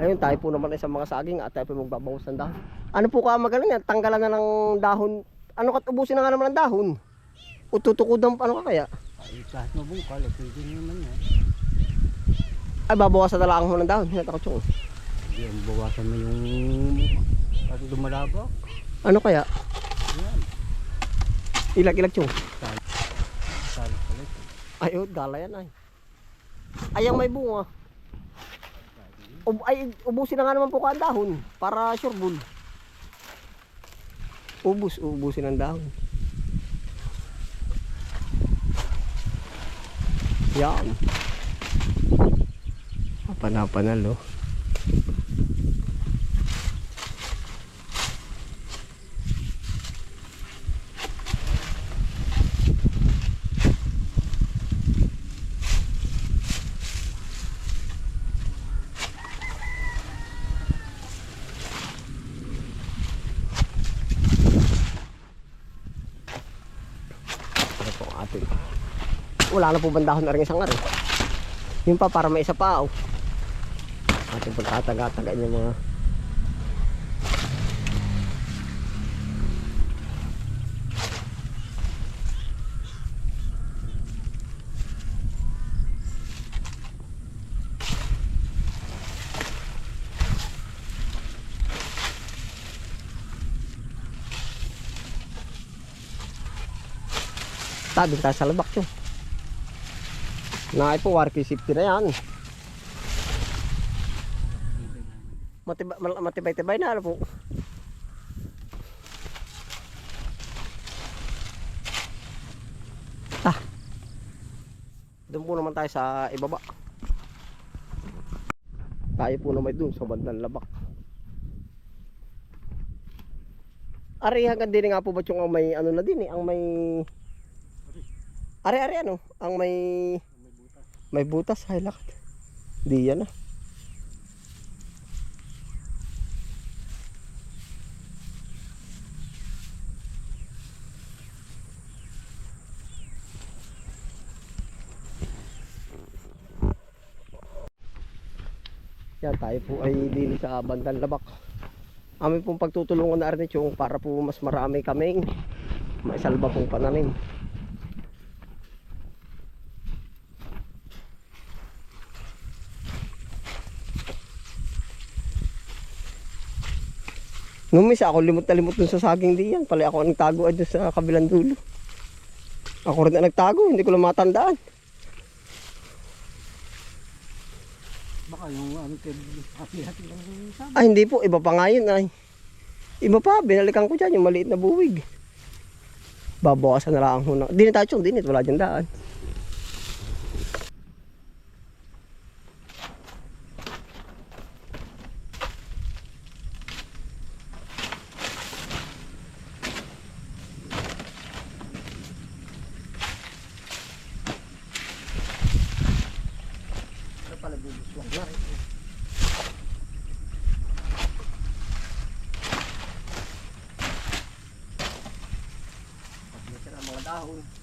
Ayun, tayo po naman ay sa mga saging at tayo po magbabawas ng dahon. Ano po ka magaling yan? Tanggalan na ng dahon. Ano kat ubusin na nga naman ng dahon? O tutukod ng ano ka kaya? Ay, kahit mabungkal, eh, pwede naman yan. Ay, babawasan na lang ho ng dahon. Hinata ko tsong. Hindi, bawasan mo yung pati dumalabak. Ano kaya? Yan. Ilag-ilag tsong. Salit palit. Ay, oh, gala yan ay. Ay, ang may bunga. Ub ay, ubusin na nga naman po ka ang dahon para sure bull. Ubus, ubusin ang dahon. Yan. Panapanal, oh. Ating wala na po bandahon na rin isang araw yung pa para may isa pa oh. ating pagkataga-taga yung mga tabi tayo sa labak yun na po warki safety na yan. Matibay mal- matibay-tibay na po ah. Doon po naman tayo sa ibaba. Tayo po naman doon sa bandang labak Ari hanggang din nga po ba yung may ano na din eh, ang may Are are ano, ang may may butas ay lakad. Di yan ah. Yan tayo po ay dili sa bandang labak. Amin pong pagtutulungan na yung para po mas marami kaming maisalba pong pananim. Nung misa ako limot na limot dun sa saging diyan. Pala ako ang nagtago ay dun sa kabilang dulo. Ako rin na nagtago, hindi ko lang matandaan. Baka yung ano, hati-hati lang yung sama. Ay hindi po, iba pa nga yun ay. Iba pa, binalikan ko dyan yung maliit na buwig. Babawasan na lang ho na. Dinit tayo dinit, wala dyan daan. Ano pala bubuswag na rin. Pagkita ng mga.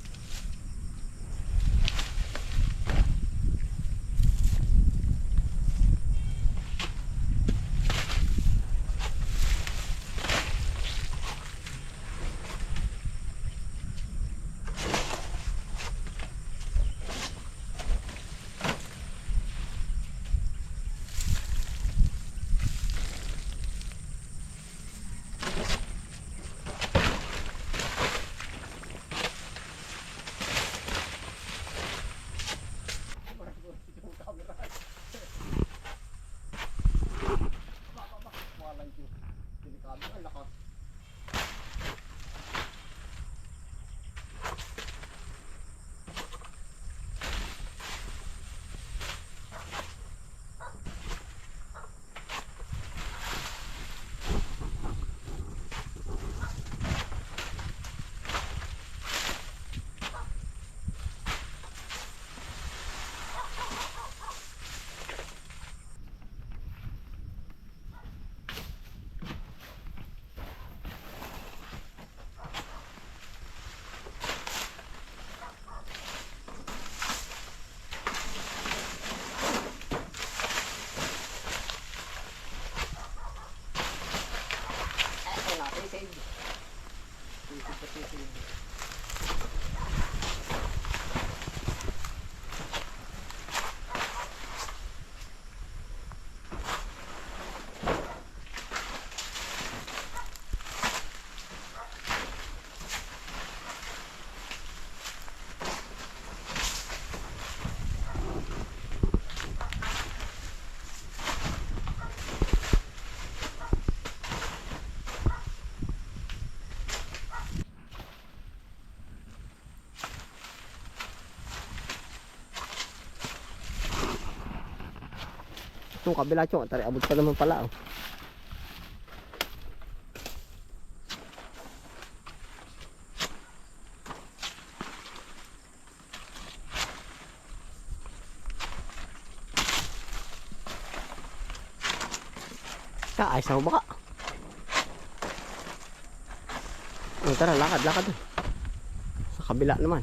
Itong kabila chong, atari abot pa naman pala oh. Kaayos na baka. Oh, tara, lakad, lakad. Sa kabila naman.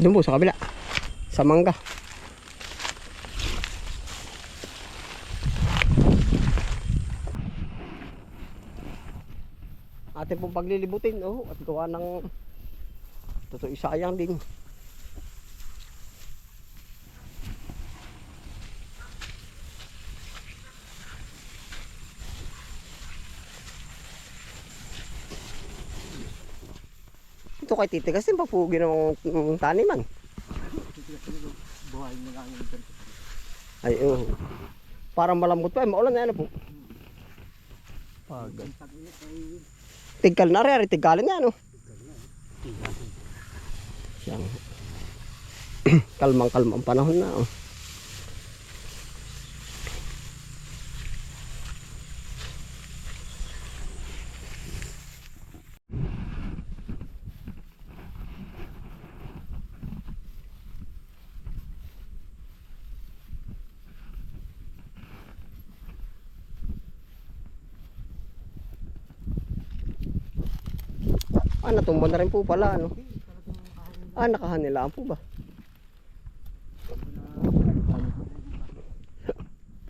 Doon sa kabila. Sa mangga. Atin pong paglilibutin, oh, at gawa ng totoo isayang din. Kay titigas din papugi ng ng taniman. Titigas ko yung buhay na lang yung. Ay, oh. Parang malambot pa, eh, maulan na yan po. Tigkal na rin, tigkalin nga, no? Siyang kalmang kalmang panahon na, oh. Ah, natumba na rin po pala, ano? Ah, nakahanilaan po ba?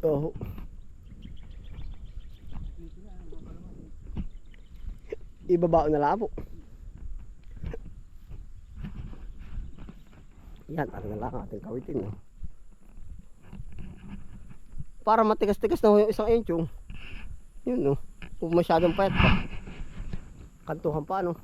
Oo. Ibabao na lang po. Yan, ano na lang ating kawitin. No? Para matigas-tigas na ho yung isang enchong. Yun, no? Kung masyadong payat pa. Kantuhan pa, no?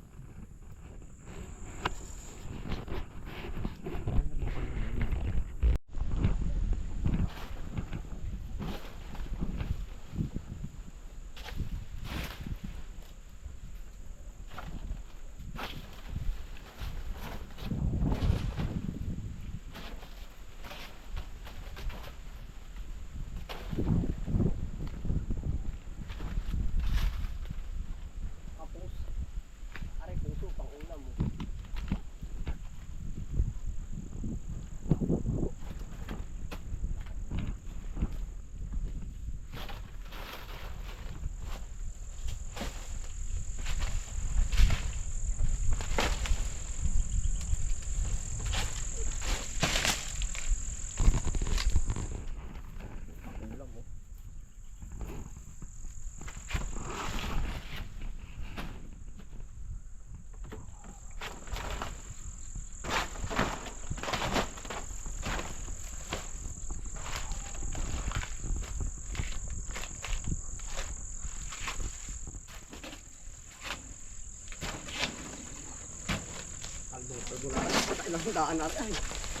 Nakailang daan natin. Ay,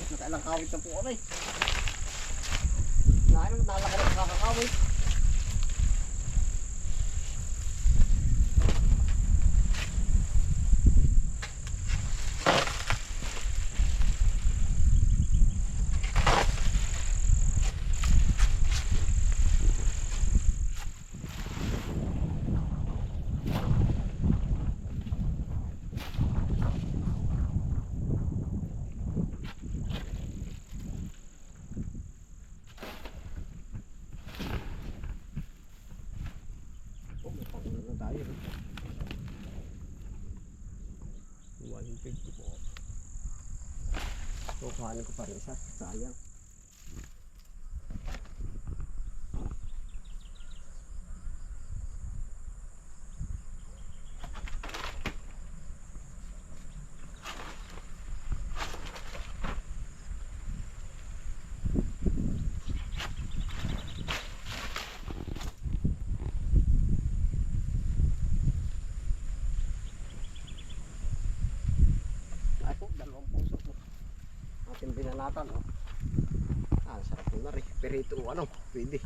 nakailang kawit na po kami. Nakailang nalaki na kakakawit. Oh, may pangulo na tayo. 150 po. So, kuhanin ko pa rin isa. Sayang. Po, po. Binanatan, oh. Ah, sarap po na rin. perito o ano, pwede.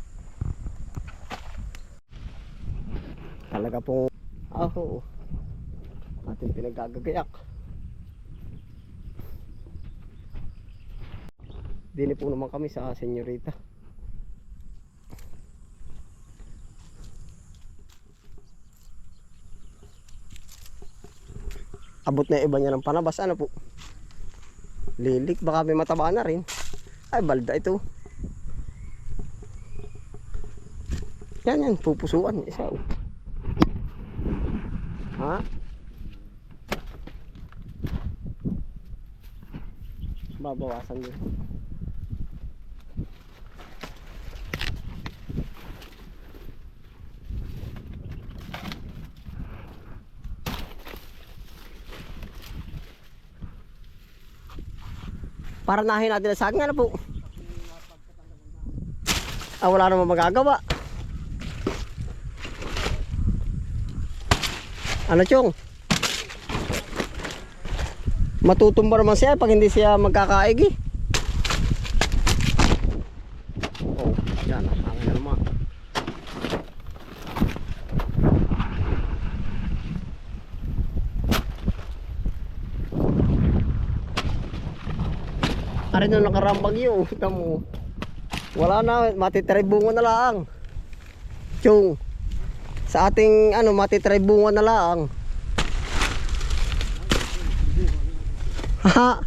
Talaga pong, ah, oo. Ating pinagagagayak. Dili po naman kami sa senyorita. Abot na iba niya ng panabas. Ano po? Lilik. Baka may mataba na rin. Ay, balda ito. Yan yan. Pupusuan. Isa. oh. Ha? Babawasan din. Para nahin natin ang saging ano po. Ah, wala namang magagawa. Ano chong? Matutumba naman siya pag hindi siya magkakaigi. Oh, yan. Ang na naman. Ari na nakarambag yun. Tamo. Wala na. Matitry bunga na lang. Chong. Sa ating ano, matitry bunga na lang. Ha?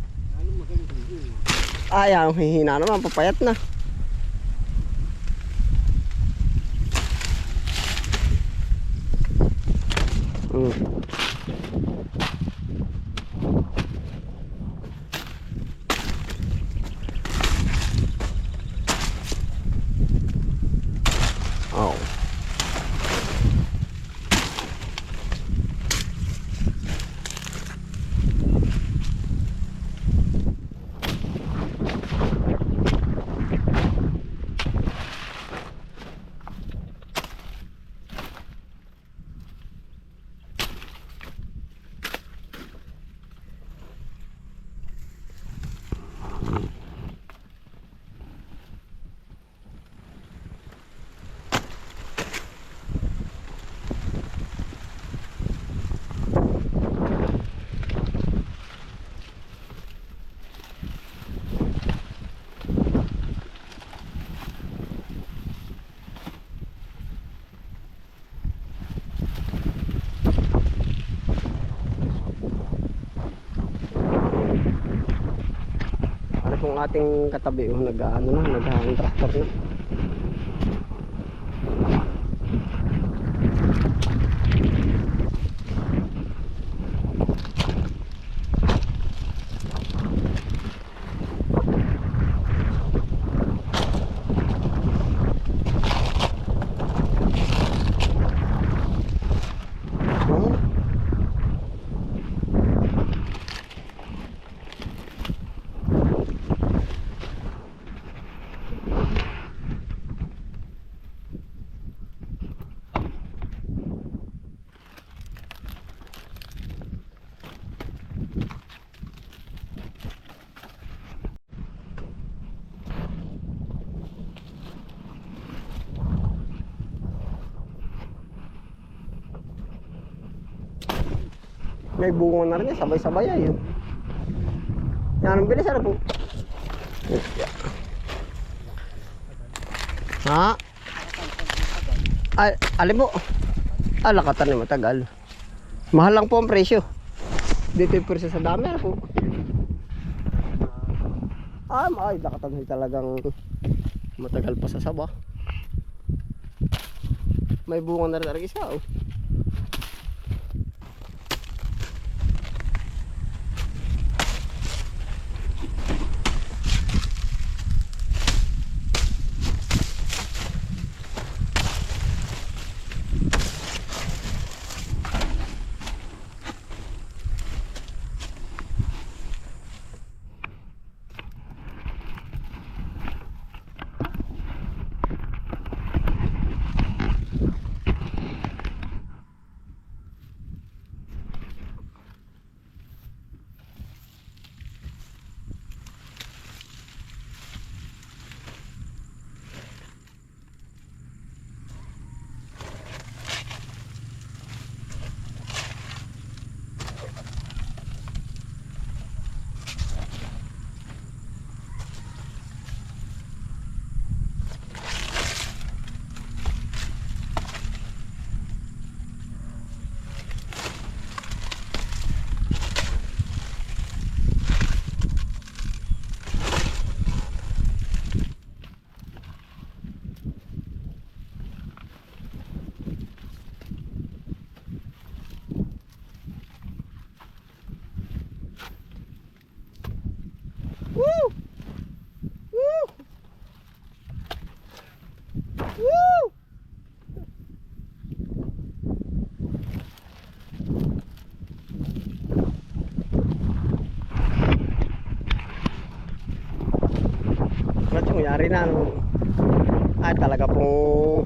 Ayaw, hihina naman. Papayat na. Ating katabi oh, nag ano na, nag tractor na. May bunga na rin sabay-sabay ay yun. Yan, ang bilis ano po. Ha? Ay, alin po? Ah, lakatan na matagal. Mahal lang po ang presyo. Dito yung presyo sa dami ano po. Ah, ay, lakatan din talagang matagal pa sa saba. May bunga na rin talaga isa oh. Yari na no. Ay talaga pong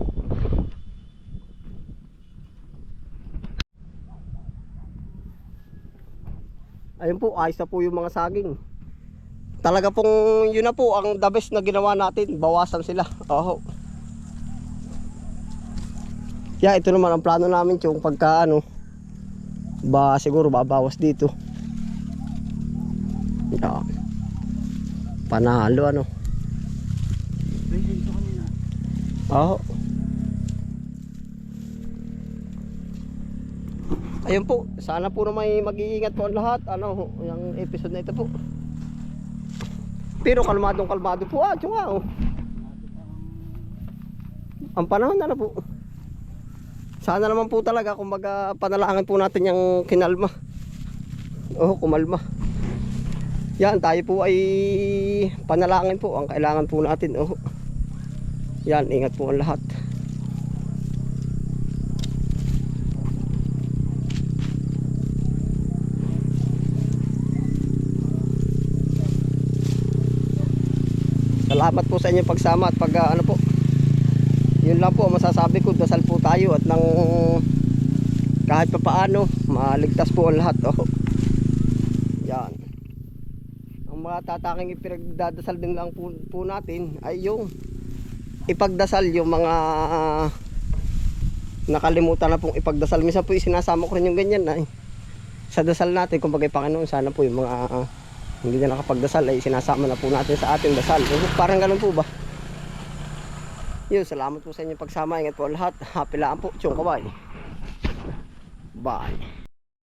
Ayun po, ayos na po yung mga saging. Talaga pong yun na po ang the best na ginawa natin. Bawasan sila. Oho. Yeah, ito naman ang plano namin yung pagka ano ba siguro babawas dito. Yeah. Panalo ano. Pwede ito kanina. Oo. Ayun po, sana po na may mag-iingat po ang lahat. Ano, yung episode na ito po. Pero kalmadong kalmado po ah, tiyong ah, oh. Ang panahon na na po. Sana naman po talaga kumbaga panalangin po natin yung kinalma. Oh, kumalma. Yan, tayo po ay panalangin po ang kailangan po natin. Oh. Yan, ingat po ang lahat. Salamat po sa inyong pagsama at pag ah, ano po. Yun lang po masasabi ko, dasal po tayo at nang kahit pa paano, maligtas po ang lahat. Oh. Yan. Ang mga tataking ipinagdadasal din lang po, po natin ay yung ipagdasal yung mga ah, nakalimutan na pong ipagdasal. Minsan po isinasama ko rin yung ganyan na sa dasal natin, kung bagay Panginoon, sana po yung mga ah, hindi na nakapagdasal ay sinasama na po natin sa ating dasal. Eh, Parang ganun po ba? Yun, salamat po sa inyong pagsama. Ingat po lahat. Happy lang po. Tiyong kabay. Bye.